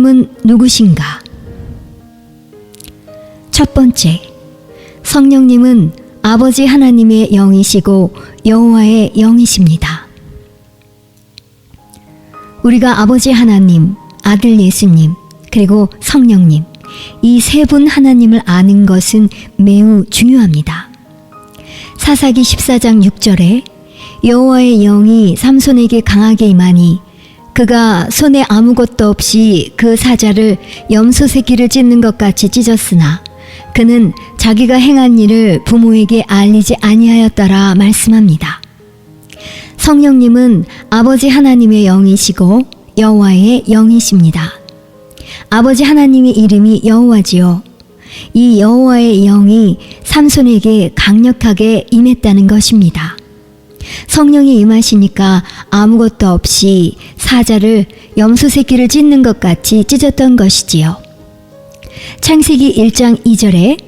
성령님은 누구신가? 첫 번째, 성령님은 아버지 하나님의 영이시고 여호와의 영이십니다. 우리가 아버지 하나님, 아들 예수님, 그리고 성령님, 이 세 분 하나님을 아는 것은 매우 중요합니다. 사사기 14장 6절에 여호와의 영이 삼손에게 강하게 임하니 그가 손에 아무것도 없이 그 사자를 염소 새끼를 찢는 것 같이 찢었으나 그는 자기가 행한 일을 부모에게 알리지 아니하였더라 말씀합니다. 성령님은 아버지 하나님의 영이시고 여호와의 영이십니다. 아버지 하나님의 이름이 여호와지요. 이 여호와의 영이 삼손에게 강력하게 임했다는 것입니다. 성령이 임하시니까 아무것도 없이 사자를 염소 새끼를 찢는 것 같이 찢었던 것이지요. 창세기 1장 2절에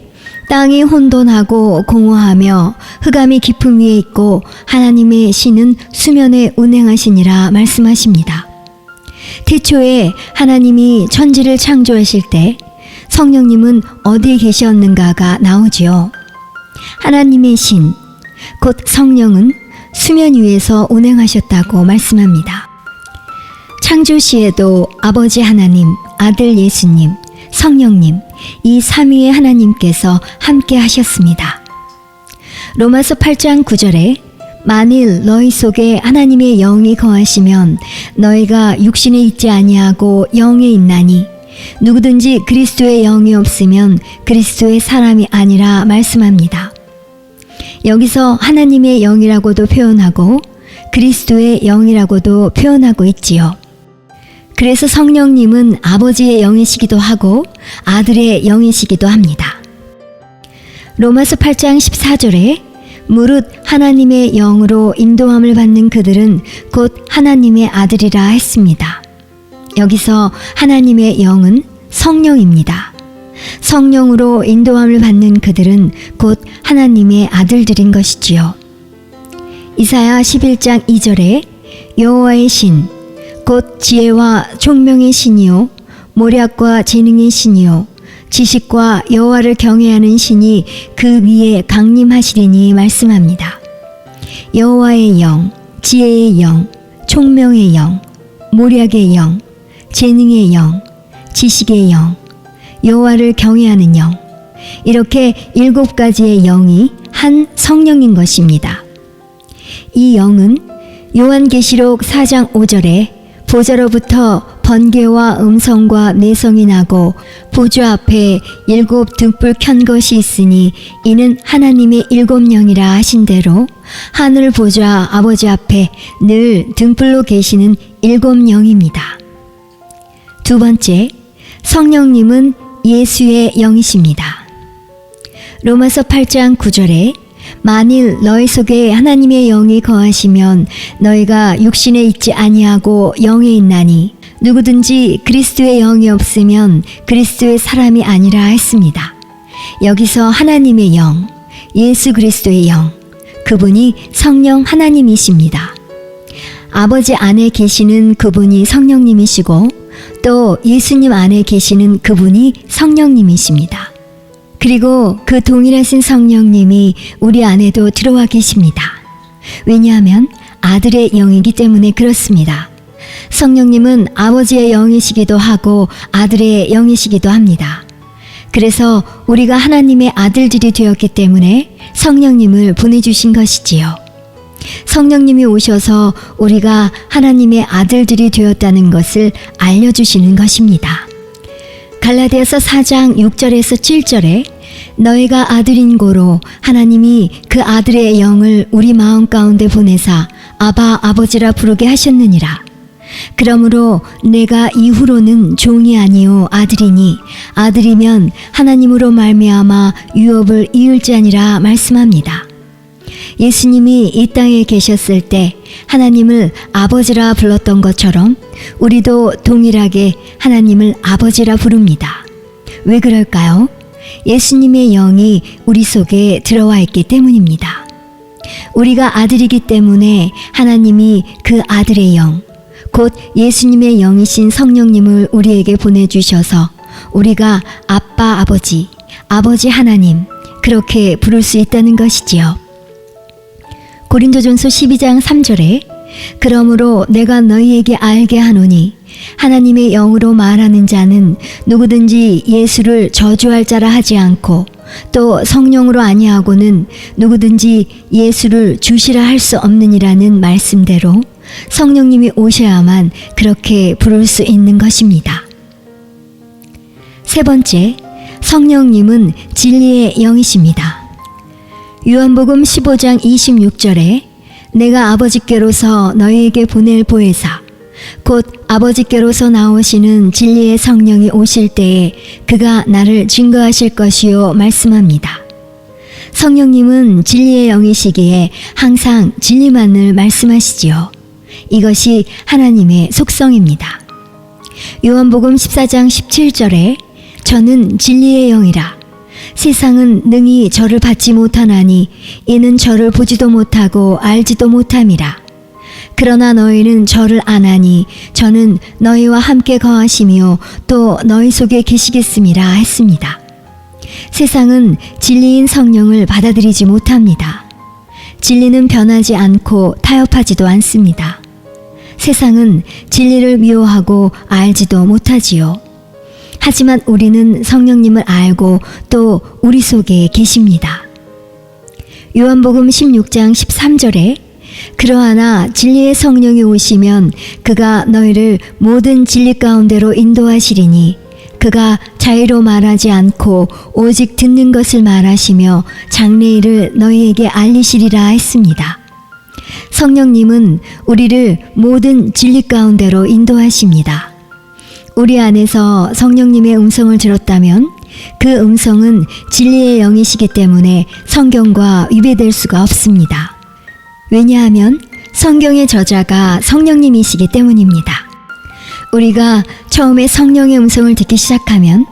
땅이 혼돈하고 공허하며 흑암이 깊음 위에 있고 하나님의 신은 수면에 운행하시니라 말씀하십니다. 태초에 하나님이 천지를 창조하실 때 성령님은 어디에 계셨는가가 나오지요. 하나님의 신, 곧 성령은 수면 위에서 운행하셨다고 말씀합니다. 창조 시에도 아버지 하나님, 아들 예수님, 성령님, 이 삼위의 하나님께서 함께 하셨습니다. 로마서 8장 9절에 만일 너희 속에 하나님의 영이 거하시면 너희가 육신에 있지 아니하고 영에 있나니 누구든지 그리스도의 영이 없으면 그리스도의 사람이 아니라 말씀합니다. 여기서 하나님의 영이라고도 표현하고 그리스도의 영이라고도 표현하고 있지요. 그래서 성령님은 아버지의 영이시기도 하고 아들의 영이시기도 합니다. 로마서 8장 14절에 무릇 하나님의 영으로 인도함을 받는 그들은 곧 하나님의 아들이라 했습니다. 여기서 하나님의 영은 성령입니다. 성령으로 인도함을 받는 그들은 곧 하나님의 아들들인 것이지요. 이사야 11장 2절에 여호와의 신, 곧 지혜와 총명의 신이요 모략과 재능의 신이요 지식과 여호와를 경외하는 신이 그 위에 강림하시리니 말씀합니다. 여호와의 영, 지혜의 영, 총명의 영, 모략의 영, 재능의 영, 지식의 영, 여호와를 경외하는 영. 이렇게 일곱 가지의 영이 한 성령인 것입니다. 이 영은 요한계시록 4장 5절에 보좌로부터 번개와 음성과 내성이 나고 보좌 앞에 일곱 등불 켠 것이 있으니 이는 하나님의 일곱 영이라 하신 대로 하늘 보좌 아버지 앞에 늘 등불로 계시는 일곱 영입니다. 두 번째, 성령님은 예수의 영이십니다. 로마서 8장 9절에 만일 너희 속에 하나님의 영이 거하시면 너희가 육신에 있지 아니하고 영에 있나니 누구든지 그리스도의 영이 없으면 그리스도의 사람이 아니라 했습니다. 여기서 하나님의 영, 예수 그리스도의 영, 그분이 성령 하나님이십니다. 아버지 안에 계시는 그분이 성령님이시고 또 예수님 안에 계시는 그분이 성령님이십니다. 그리고 그 동일하신 성령님이 우리 안에도 들어와 계십니다. 왜냐하면 아들의 영이기 때문에 그렇습니다. 성령님은 아버지의 영이시기도 하고 아들의 영이시기도 합니다. 그래서 우리가 하나님의 아들들이 되었기 때문에 성령님을 보내주신 것이지요. 성령님이 오셔서 우리가 하나님의 아들들이 되었다는 것을 알려주시는 것입니다. 갈라디아서 4장 6절에서 7절에 너희가 아들인 고로 하나님이 그 아들의 영을 우리 마음 가운데 보내사 아바 아버지라 부르게 하셨느니라. 그러므로 내가 이후로는 종이 아니요 아들이니 아들이면 하나님으로 말미암아 유업을 이을지 아니라 말씀합니다. 예수님이 이 땅에 계셨을 때 하나님을 아버지라 불렀던 것처럼 우리도 동일하게 하나님을 아버지라 부릅니다. 왜 그럴까요? 예수님의 영이 우리 속에 들어와 있기 때문입니다. 우리가 아들이기 때문에 하나님이 그 아들의 영, 곧 예수님의 영이신 성령님을 우리에게 보내주셔서 우리가 아빠 아버지, 아버지 하나님, 그렇게 부를 수 있다는 것이지요. 고린도전서 12장 3절에 그러므로 내가 너희에게 알게 하노니 하나님의 영으로 말하는 자는 누구든지 예수를 저주할 자라 하지 않고 또 성령으로 아니하고는 누구든지 예수를 주시라 할 수 없느니라는 말씀대로 성령님이 오셔야만 그렇게 부를 수 있는 것입니다. 세 번째, 성령님은 진리의 영이십니다. 요한복음 15장 26절에 내가 아버지께로서 너희에게 보낼 보혜사 곧 아버지께로서 나오시는 진리의 성령이 오실 때에 그가 나를 증거하실 것이요 말씀합니다. 성령님은 진리의 영이시기에 항상 진리만을 말씀하시지요. 이것이 하나님의 속성입니다. 요한복음 14장 17절에 저는 진리의 영이라 세상은 능히 저를 받지 못하나니 이는 저를 보지도 못하고 알지도 못함이라. 그러나 너희는 저를 아나니 저는 너희와 함께 거하시며 또 너희 속에 계시겠음이라 했습니다. 세상은 진리인 성령을 받아들이지 못합니다. 진리는 변하지 않고 타협하지도 않습니다. 세상은 진리를 미워하고 알지도 못하지요. 하지만 우리는 성령님을 알고 또 우리 속에 계십니다. 요한복음 16장 13절에 그러하나 진리의 성령이 오시면 그가 너희를 모든 진리 가운데로 인도하시리니 그가 자유로 말하지 않고 오직 듣는 것을 말하시며 장래일을 너희에게 알리시리라 했습니다. 성령님은 우리를 모든 진리 가운데로 인도하십니다. 우리 안에서 성령님의 음성을 들었다면 그 음성은 진리의 영이시기 때문에 성경과 위배될 수가 없습니다. 왜냐하면 성경의 저자가 성령님이시기 때문입니다. 우리가 처음에 성령의 음성을 듣기 시작하면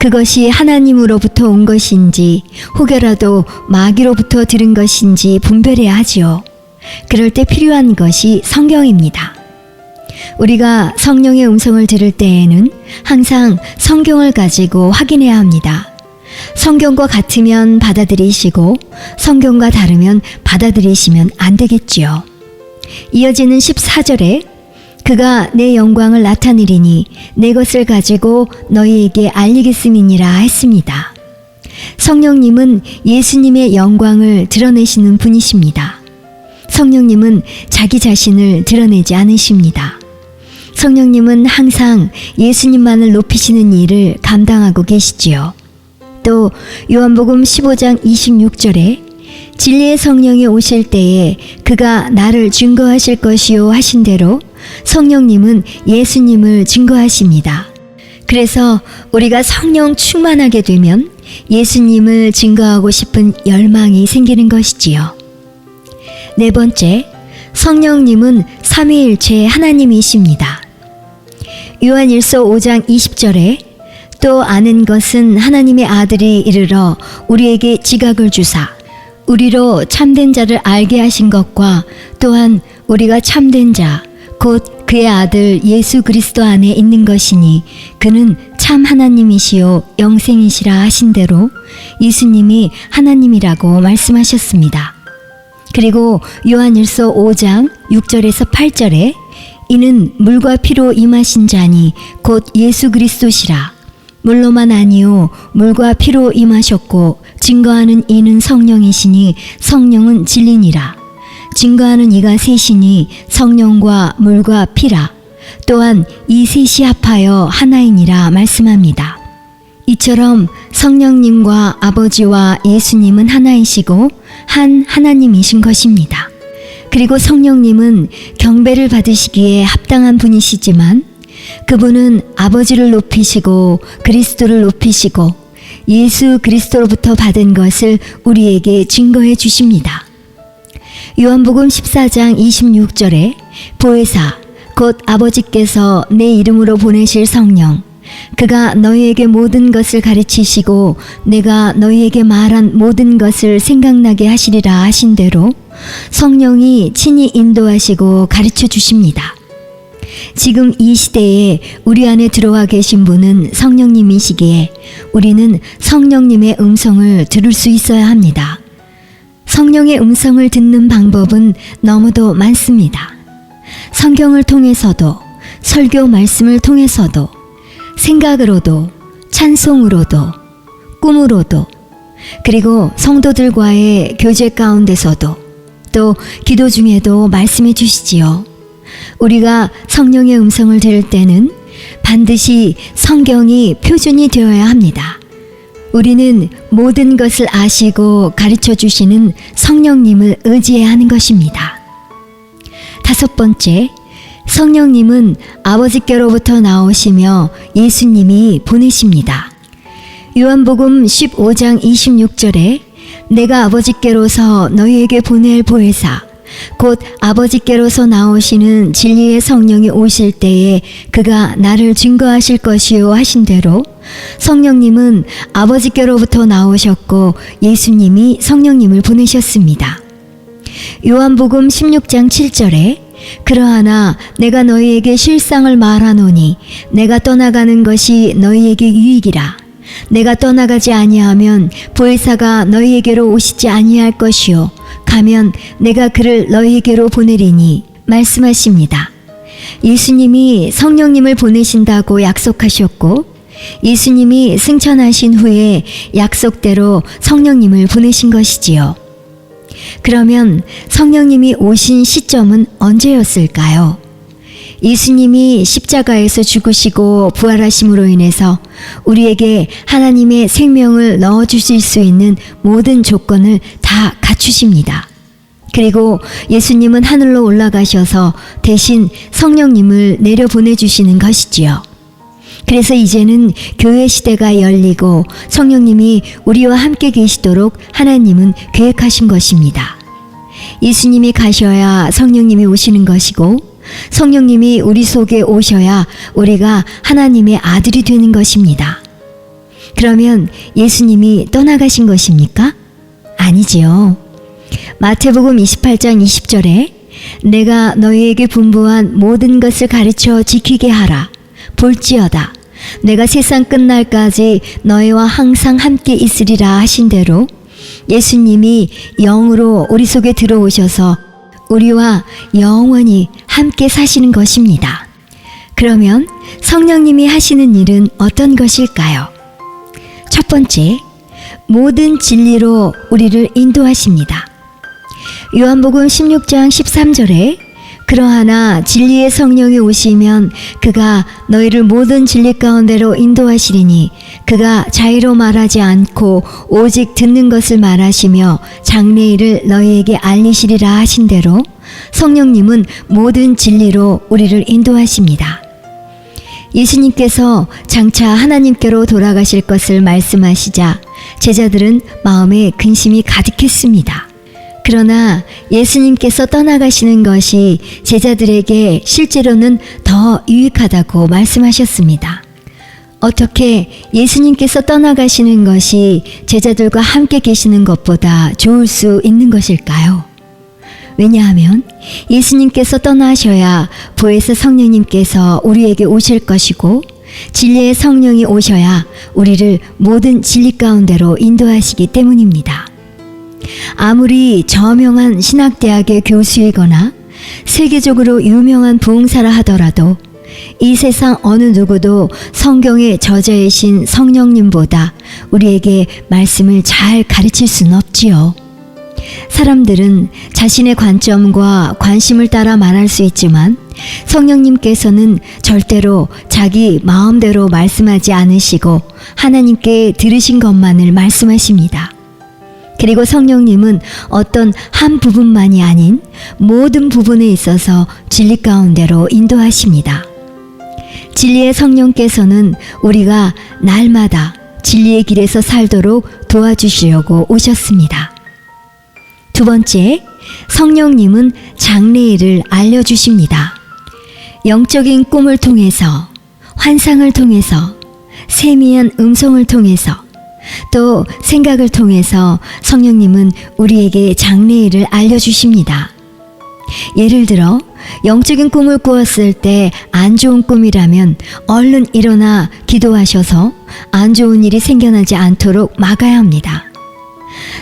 그것이 하나님으로부터 온 것인지 혹여라도 마귀로부터 들은 것인지 분별해야 하지요. 그럴 때 필요한 것이 성경입니다. 우리가 성령의 음성을 들을 때에는 항상 성경을 가지고 확인해야 합니다. 성경과 같으면 받아들이시고 성경과 다르면 받아들이시면 안 되겠지요. 이어지는 14절에 그가 내 영광을 나타내리니 내 것을 가지고 너희에게 알리겠음이니라 했습니다. 성령님은 예수님의 영광을 드러내시는 분이십니다. 성령님은 자기 자신을 드러내지 않으십니다. 성령님은 항상 예수님만을 높이시는 일을 감당하고 계시지요. 또 요한복음 15장 26절에 진리의 성령이 오실 때에 그가 나를 증거하실 것이요 하신 대로 성령님은 예수님을 증거하십니다. 그래서 우리가 성령 충만하게 되면 예수님을 증거하고 싶은 열망이 생기는 것이지요. 네 번째, 성령님은 삼위일체 하나님이십니다. 요한일서 5장 20절에 또 아는 것은 하나님의 아들이 이르러 우리에게 지각을 주사 우리로 참된 자를 알게 하신 것과 또한 우리가 참된 자, 곧 그의 아들 예수 그리스도 안에 있는 것이니 그는 참 하나님이시요 영생이시라 하신 대로 예수님이 하나님이라고 말씀하셨습니다. 그리고 요한일서 5장 6절에서 8절에 이는 물과 피로 임하신 자니 곧 예수 그리스도시라 물로만 아니요 물과 피로 임하셨고 증거하는 이는 성령이시니 성령은 진리니라 증거하는 이가 셋이니 성령과 물과 피라 또한 이 셋이 합하여 하나이니라 말씀합니다. 이처럼 성령님과 아버지와 예수님은 하나이시고 한 하나님이신 것입니다. 그리고 성령님은 경배를 받으시기에 합당한 분이시지만 그분은 아버지를 높이시고 그리스도를 높이시고 예수 그리스도로부터 받은 것을 우리에게 증거해 주십니다. 요한복음 14장 26절에 보혜사 곧 아버지께서 내 이름으로 보내실 성령 그가 너희에게 모든 것을 가르치시고 내가 너희에게 말한 모든 것을 생각나게 하시리라 하신 대로 성령이 친히 인도하시고 가르쳐 주십니다. 지금 이 시대에 우리 안에 들어와 계신 분은 성령님이시기에 우리는 성령님의 음성을 들을 수 있어야 합니다. 성령의 음성을 듣는 방법은 너무도 많습니다. 성경을 통해서도, 설교 말씀을 통해서도, 생각으로도, 찬송으로도, 꿈으로도, 그리고 성도들과의 교제 가운데서도, 또 기도 중에도 말씀해 주시지요. 우리가 성령의 음성을 들을 때는 반드시 성경이 표준이 되어야 합니다. 우리는 모든 것을 아시고 가르쳐 주시는 성령님을 의지해야 하는 것입니다. 다섯 번째, 성령님은 아버지께로부터 나오시며 예수님이 보내십니다. 요한복음 15장 26절에 내가 아버지께로서 너희에게 보낼 보혜사 곧 아버지께로서 나오시는 진리의 성령이 오실 때에 그가 나를 증거하실 것이요 하신 대로 성령님은 아버지께로부터 나오셨고 예수님이 성령님을 보내셨습니다. 요한복음 16장 7절에 그러하나 내가 너희에게 실상을 말하노니 내가 떠나가는 것이 너희에게 유익이라 내가 떠나가지 아니하면 보혜사가 너희에게로 오시지 아니할 것이요 가면 내가 그를 너희에게로 보내리니 말씀하십니다. 예수님이 성령님을 보내신다고 약속하셨고 예수님이 승천하신 후에 약속대로 성령님을 보내신 것이지요. 그러면 성령님이 오신 시점은 언제였을까요? 예수님이 십자가에서 죽으시고 부활하심으로 인해서 우리에게 하나님의 생명을 넣어 주실 수 있는 모든 조건을 다 갖추십니다. 그리고 예수님은 하늘로 올라가셔서 대신 성령님을 내려 보내주시는 것이지요. 그래서 이제는 교회 시대가 열리고 성령님이 우리와 함께 계시도록 하나님은 계획하신 것입니다. 예수님이 가셔야 성령님이 오시는 것이고 성령님이 우리 속에 오셔야 우리가 하나님의 아들이 되는 것입니다. 그러면 예수님이 떠나가신 것입니까? 아니지요. 마태복음 28장 20절에 내가 너희에게 분부한 모든 것을 가르쳐 지키게 하라. 볼지어다. 내가 세상 끝날까지 너희와 항상 함께 있으리라 하신 대로 예수님이 영으로 우리 속에 들어오셔서 우리와 영원히 함께 사시는 것입니다. 그러면 성령님이 하시는 일은 어떤 것일까요? 첫 번째, 모든 진리로 우리를 인도하십니다. 요한복음 16장 13절에 그러하나 진리의 성령이 오시면 그가 너희를 모든 진리 가운데로 인도하시리니 그가 자의로 말하지 않고 오직 듣는 것을 말하시며 장래일을 너희에게 알리시리라 하신 대로 성령님은 모든 진리로 우리를 인도하십니다. 예수님께서 장차 하나님께로 돌아가실 것을 말씀하시자 제자들은 마음에 근심이 가득했습니다. 그러나 예수님께서 떠나가시는 것이 제자들에게 실제로는 더 유익하다고 말씀하셨습니다. 어떻게 예수님께서 떠나가시는 것이 제자들과 함께 계시는 것보다 좋을 수 있는 것일까요? 왜냐하면 예수님께서 떠나셔야 보혜사 성령님께서 우리에게 오실 것이고 진리의 성령이 오셔야 우리를 모든 진리 가운데로 인도하시기 때문입니다. 아무리 저명한 신학대학의 교수이거나 세계적으로 유명한 부흥사라 하더라도 이 세상 어느 누구도 성경의 저자이신 성령님보다 우리에게 말씀을 잘 가르칠 수는 없지요. 사람들은 자신의 관점과 관심을 따라 말할 수 있지만 성령님께서는 절대로 자기 마음대로 말씀하지 않으시고 하나님께 들으신 것만을 말씀하십니다. 그리고 성령님은 어떤 한 부분만이 아닌 모든 부분에 있어서 진리 가운데로 인도하십니다. 진리의 성령께서는 우리가 날마다 진리의 길에서 살도록 도와주시려고 오셨습니다. 두 번째, 성령님은 장래일을 알려주십니다. 영적인 꿈을 통해서, 환상을 통해서, 세미한 음성을 통해서, 또 생각을 통해서 성령님은 우리에게 장래일을 알려주십니다. 예를 들어 영적인 꿈을 꾸었을 때 안 좋은 꿈이라면 얼른 일어나 기도하셔서 안 좋은 일이 생겨나지 않도록 막아야 합니다.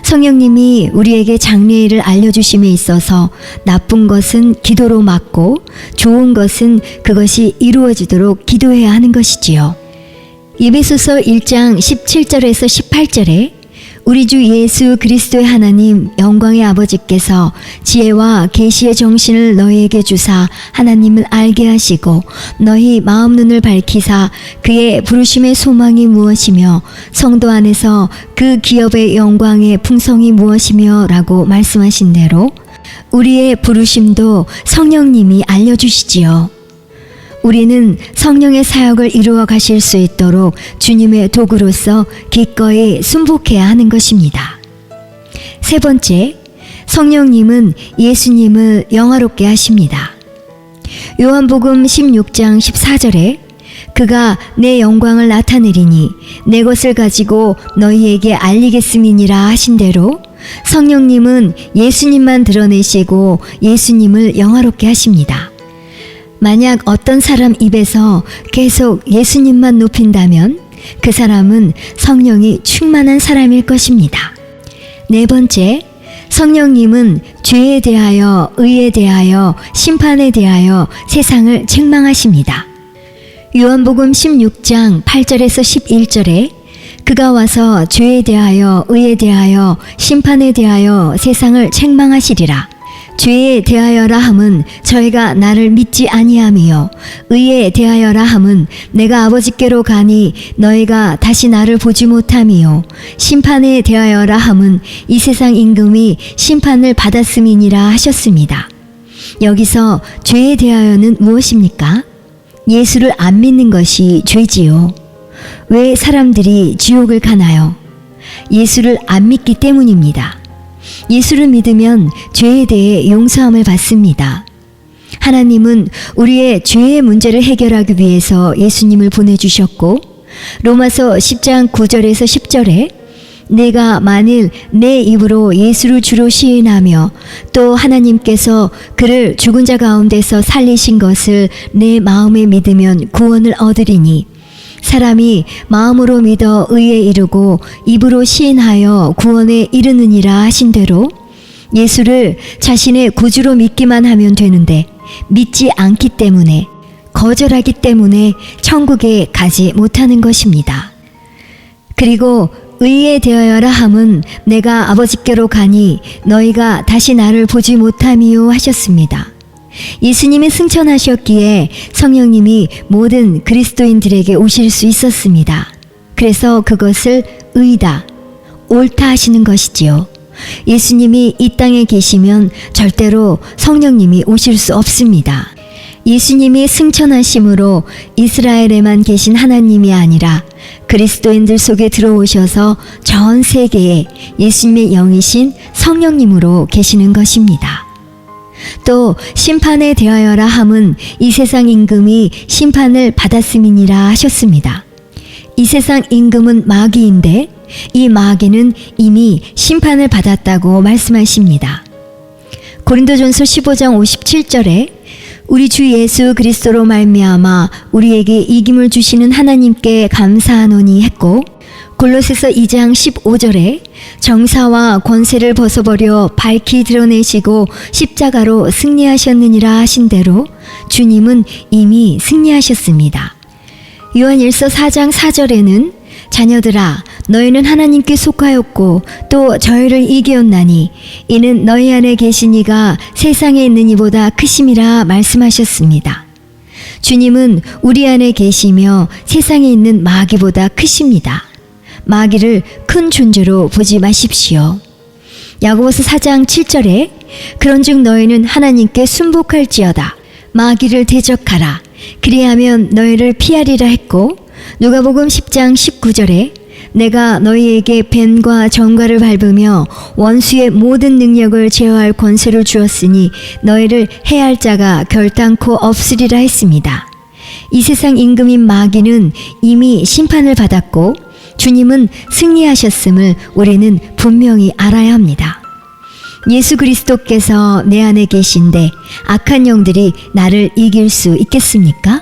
성령님이 우리에게 장래일을 알려주심에 있어서 나쁜 것은 기도로 막고 좋은 것은 그것이 이루어지도록 기도해야 하는 것이지요. 예배소서 1장 17절에서 18절에 우리 주 예수 그리스도의 하나님 영광의 아버지께서 지혜와 계시의 정신을 너희에게 주사 하나님을 알게 하시고 너희 마음 눈을 밝히사 그의 부르심의 소망이 무엇이며 성도 안에서 그 기업의 영광의 풍성이 무엇이며라고 말씀하신 대로 우리의 부르심도 성령님이 알려 주시지요. 우리는 성령의 사역을 이루어 가실 수 있도록 주님의 도구로서 기꺼이 순복해야 하는 것입니다. 세 번째, 성령님은 예수님을 영화롭게 하십니다. 요한복음 16장 14절에 그가 내 영광을 나타내리니 내 것을 가지고 너희에게 알리겠음이니라 하신 대로 성령님은 예수님만 드러내시고 예수님을 영화롭게 하십니다. 만약 어떤 사람 입에서 계속 예수님만 높인다면 그 사람은 성령이 충만한 사람일 것입니다. 네 번째, 성령님은 죄에 대하여, 의에 대하여, 심판에 대하여 세상을 책망하십니다. 요한복음 16장 8절에서 11절에 그가 와서 죄에 대하여, 의에 대하여, 심판에 대하여 세상을 책망하시리라. 죄에 대하여라 함은 저희가 나를 믿지 아니함이요 의에 대하여라 함은 내가 아버지께로 가니 너희가 다시 나를 보지 못함이요 심판에 대하여라 함은 이 세상 임금이 심판을 받았음이니라 하셨습니다. 여기서 죄에 대하여는 무엇입니까? 예수를 안 믿는 것이 죄지요. 왜 사람들이 지옥을 가나요? 예수를 안 믿기 때문입니다. 예수를 믿으면 죄에 대해 용서함을 받습니다. 하나님은 우리의 죄의 문제를 해결하기 위해서 예수님을 보내주셨고, 로마서 10장 9절에서 10절에 내가 만일 내 입으로 예수를 주로 시인하며 또 하나님께서 그를 죽은 자 가운데서 살리신 것을 내 마음에 믿으면 구원을 얻으리니 사람이 마음으로 믿어 의에 이르고 입으로 시인하여 구원에 이르느니라 하신 대로 예수를 자신의 구주로 믿기만 하면 되는데 믿지 않기 때문에 거절하기 때문에 천국에 가지 못하는 것입니다. 그리고 의에 대하여라 함은 내가 아버지께로 가니 너희가 다시 나를 보지 못함이요 하셨습니다. 예수님이 승천하셨기에 성령님이 모든 그리스도인들에게 오실 수 있었습니다. 그래서 그것을 의다, 옳다 하시는 것이지요. 예수님이 이 땅에 계시면 절대로 성령님이 오실 수 없습니다. 예수님이 승천하심으로 이스라엘에만 계신 하나님이 아니라 그리스도인들 속에 들어오셔서 전 세계에 예수님의 영이신 성령님으로 계시는 것입니다. 또 심판에 대하여라 함은 이 세상 임금이 심판을 받았음이니라 하셨습니다. 이 세상 임금은 마귀인데 이 마귀는 이미 심판을 받았다고 말씀하십니다. 고린도전서 15장 57절에 우리 주 예수 그리스도로 말미암아 우리에게 이김을 주시는 하나님께 감사하노니 했고 골로새서 2장 15절에 정사와 권세를 벗어버려 밝히 드러내시고 십자가로 승리하셨느니라 하신 대로 주님은 이미 승리하셨습니다. 요한일서 4장 4절에는 자녀들아 너희는 하나님께 속하였고 또 저희를 이기었나니 이는 너희 안에 계신 이가 세상에 있는 이보다 크심이라 말씀하셨습니다. 주님은 우리 안에 계시며 세상에 있는 마귀보다 크십니다. 마귀를 큰 존재로 보지 마십시오. 야고보서 4장 7절에 그런즉 너희는 하나님께 순복할지어다 마귀를 대적하라 그리하면 너희를 피하리라 했고 누가복음 10장 19절에 내가 너희에게 뱀과 정과를 밟으며 원수의 모든 능력을 제어할 권세를 주었으니 너희를 해할 자가 결단코 없으리라 했습니다. 이 세상 임금인 마귀는 이미 심판을 받았고 주님은 승리하셨음을 우리는 분명히 알아야 합니다. 예수 그리스도께서 내 안에 계신데 악한 영들이 나를 이길 수 있겠습니까?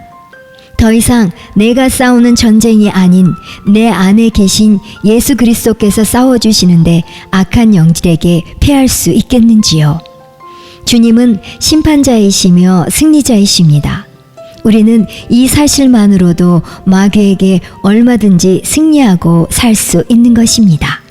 더 이상 내가 싸우는 전쟁이 아닌 내 안에 계신 예수 그리스도께서 싸워주시는데 악한 영들에게 패할 수 있겠는지요? 주님은 심판자이시며 승리자이십니다. 우리는 이 사실만으로도 마귀에게 얼마든지 승리하고 살 수 있는 것입니다.